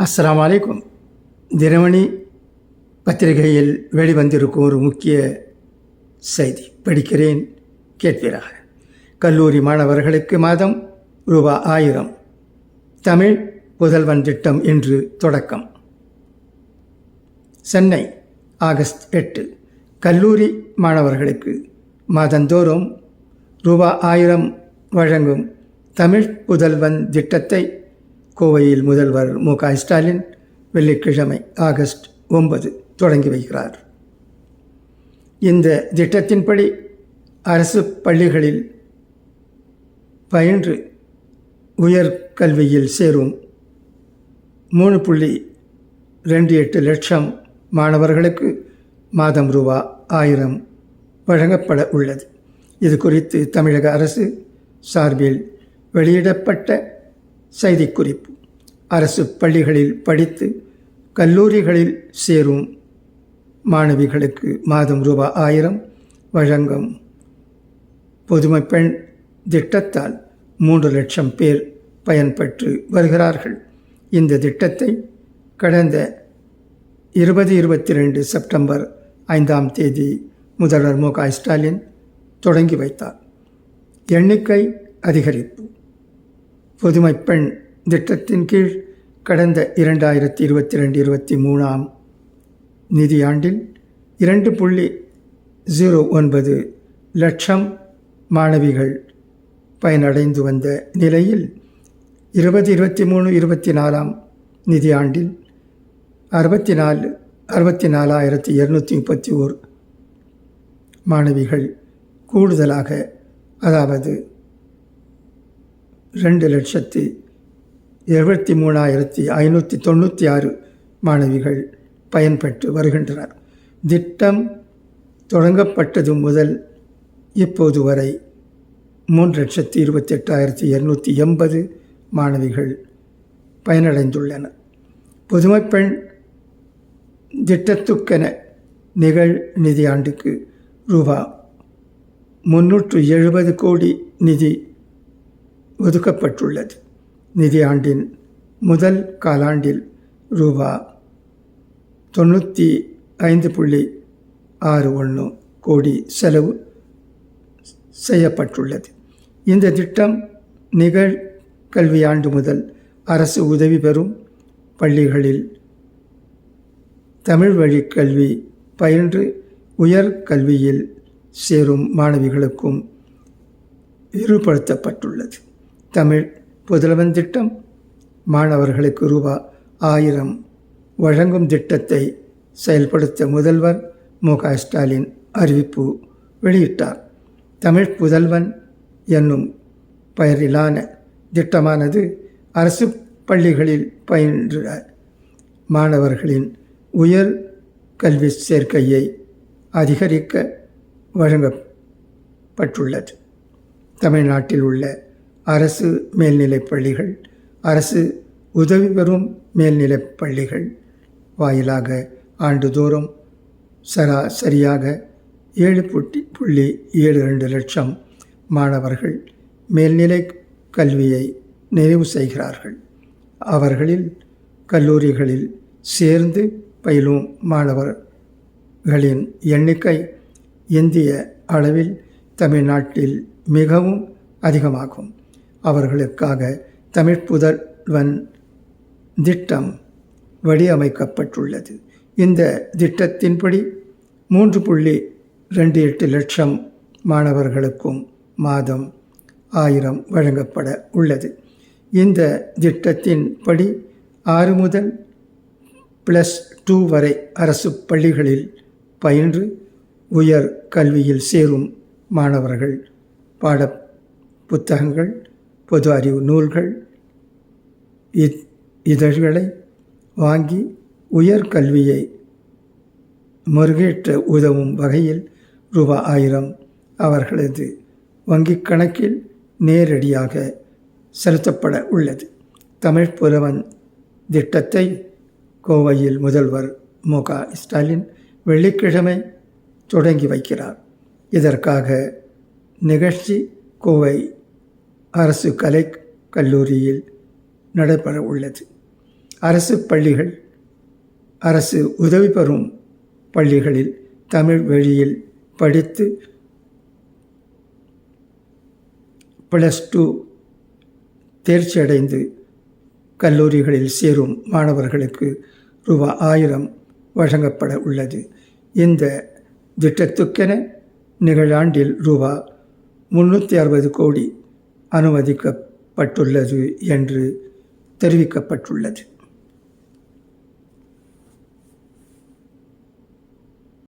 அஸ்லாம் வலைக்கும் தினமணி பத்திரிகையில் வெளிவந்திருக்கும் ஒரு முக்கிய செய்தி. படிக்கிறேன் கேட்பீராக. கல்லூரி மாணவர்களுக்கு மாதம் ரூபா ஆயிரம். தமிழ் புதல்வன் திட்டம் என்று தொடக்கம். சென்னை ஆகஸ்ட் எட்டு. கல்லூரி மாணவர்களுக்கு மாதந்தோறும் ரூபா ஆயிரம் வழங்கும் தமிழ் புதல்வன் திட்டத்தை கோவையில் முதல்வர் மு க ஸ்டாலின் வெள்ளிக்கிழமை ஆகஸ்ட் ஒன்பது தொடங்கி வைக்கிறார். இந்த திட்டத்தின்படி அரசு பள்ளிகளில் பயின்று உயர்கல்வியில் சேரும் மூணு புள்ளி ரெண்டு எட்டு லட்சம் மாணவர்களுக்கு மாதம் ரூபா ஆயிரம் வழங்கப்பட உள்ளது. இது குறித்து தமிழக அரசு சார்பில் வெளியிடப்பட்ட செய்திக்குறிப்பு. அரசு பள்ளிகளில் படித்து கல்லூரிகளில் சேரும் மாணவிகளுக்கு மாதம் ரூபா ஆயிரம் வழங்கும் புதுமை பெண் திட்டத்தால் மூன்று லட்சம் பேர் பயன்பெற்று வருகிறார்கள். இந்த திட்டத்தை கடந்த இருபது இருபத்தி ரெண்டு செப்டம்பர் ஐந்தாம் தேதி முதல்வர் மு க ஸ்டாலின் தொடங்கி வைத்தார். எண்ணிக்கை அதிகரிப்பு. புதுமை பெண் திட்டத்தின் கீழ் கடந்த இரண்டாயிரத்தி இருபத்தி ரெண்டு இருபத்தி மூணாம் நிதியாண்டில் இரண்டு புள்ளி ஜீரோ ஒன்பது லட்சம் மாணவிகள் பயனடைந்து வந்த நிலையில் இருபது இருபத்தி மூணு இருபத்தி நாலாம் நிதியாண்டில் அறுபத்தி நாலு அறுபத்தி நாலாயிரத்தி இரநூத்தி முப்பத்தி ஓர் மாணவிகள் கூடுதலாக அதாவது ரெண்டு லட்சத்தி இருபத்தி மூணாயிரத்தி ஐநூற்றி தொண்ணூற்றி ஆறு மாணவிகள் பயன்பெற்று வருகின்றனர். திட்டம் தொடங்கப்பட்டது முதல் இப்போது வரை மூன்று லட்சத்தி இருபத்தெட்டாயிரத்தி இரநூத்தி எண்பது மாணவிகள் பயனடைந்துள்ளனர் புதுமைப்பெண் திட்டத்துக்கென நிகழ் நிதியாண்டுக்கு ரூபா முன்னூற்று எழுபது கோடி நிதி ஒதுக்கப்பட்டுள்ளது. நிதியாண்டின் முதல் காலாண்டில் ரூபா தொண்ணூற்றி ஐந்து புள்ளி ஆறு ஒன்று கோடி செலவு செய்யப்பட்டுள்ளது. இந்த திட்டம் நிகழ் கல்வியாண்டு முதல் அரசு உதவி பெறும் பள்ளிகளில் தமிழ் வழி கல்வி பயின்று உயர் கல்வியில் சேரும் மாணவிகளுக்கும் விரிவுபடுத்தப்பட்டுள்ளது. தமிழ் புதல்வன் திட்டம். மாணவர்களுக்கு ரூபா ஆயிரம். வழங்கும் திட்டத்தை செயல்படுத்த முதல்வர் மு க ஸ்டாலின் அறிவிப்பு வெளியிட்டார். தமிழ் புதல்வன் என்னும் பெயரிலான திட்டமானது அரசு பள்ளிகளில் பயின்ற மாணவர்களின் உயர் கல்வி சேர்க்கையை அதிகரிக்க வழங்கப்பட்டுள்ளது. தமிழ்நாட்டில் உள்ள அரசு மேல்நிலைப் பள்ளிகள் அரசு உதவி பெறும் மேல்நிலைப் பள்ளிகள். வாயிலாக ஆண்டுதோறும் சராசரியாக ஏழு புட்டி புள்ளி ஏழு ரெண்டு லட்சம் மாணவர்கள் மேல்நிலை கல்வியை நிறைவு செய்கிறார்கள். அவர்களில் கல்லூரிகளில் சேர்ந்து பயிலும் மாணவர்களின் எண்ணிக்கை இந்திய அளவில் தமிழ்நாட்டில் மிகவும் அதிகமாகும். அவர்களுக்காக தமிழ் புதல்வன் திட்டம் வடிவமைக்கப்பட்டுள்ளது. இந்த திட்டத்தின்படி மூன்று புள்ளி ரெண்டு எட்டு லட்சம் மாணவர்களுக்கும் மாதம் ஆயிரம் வழங்கப்பட உள்ளது. இந்த திட்டத்தின்படி ஆறு முதல் ப்ளஸ் டூ வரை அரசு பள்ளிகளில் பயின்று உயர் கல்வியில் சேரும் மாணவர்கள் பாட புத்தகங்கள் பொது அறிவு நூல்கள் இத் இதழ்களை வாங்கி உயர்கல்வியை முருகேற்ற உதவும் வகையில் ரூபா ஆயிரம் அவர்களது வங்கிக் கணக்கில் நேரடியாக செலுத்தப்பட உள்ளது. தமிழ் புலவன் திட்டத்தை கோவையில் முதல்வர் மு. க. ஸ்டாலின் வெள்ளிக்கிழமை தொடங்கி வைக்கிறார். இதற்காக நிகழ்ச்சி கோவை அரசு கலை கல்லூரியில் நடைபெற உள்ளது. அரசு பள்ளிகள் அரசு உதவி பெறும் பள்ளிகளில் தமிழ் வழியில் படித்து ப்ளஸ் டூ தேர்ச்சி அடைந்து கல்லூரிகளில் சேரும் மாணவர்களுக்கு ரூபா ஆயிரம் வழங்கப்பட உள்ளது. இந்த திட்டத்துக்கென நிகழாண்டில் ரூபா முன்னூற்றி அறுபது கோடி அனுமதிக்கப்பட்டுள்ளது என்று தெரிவிக்கப்பட்டுள்ளது.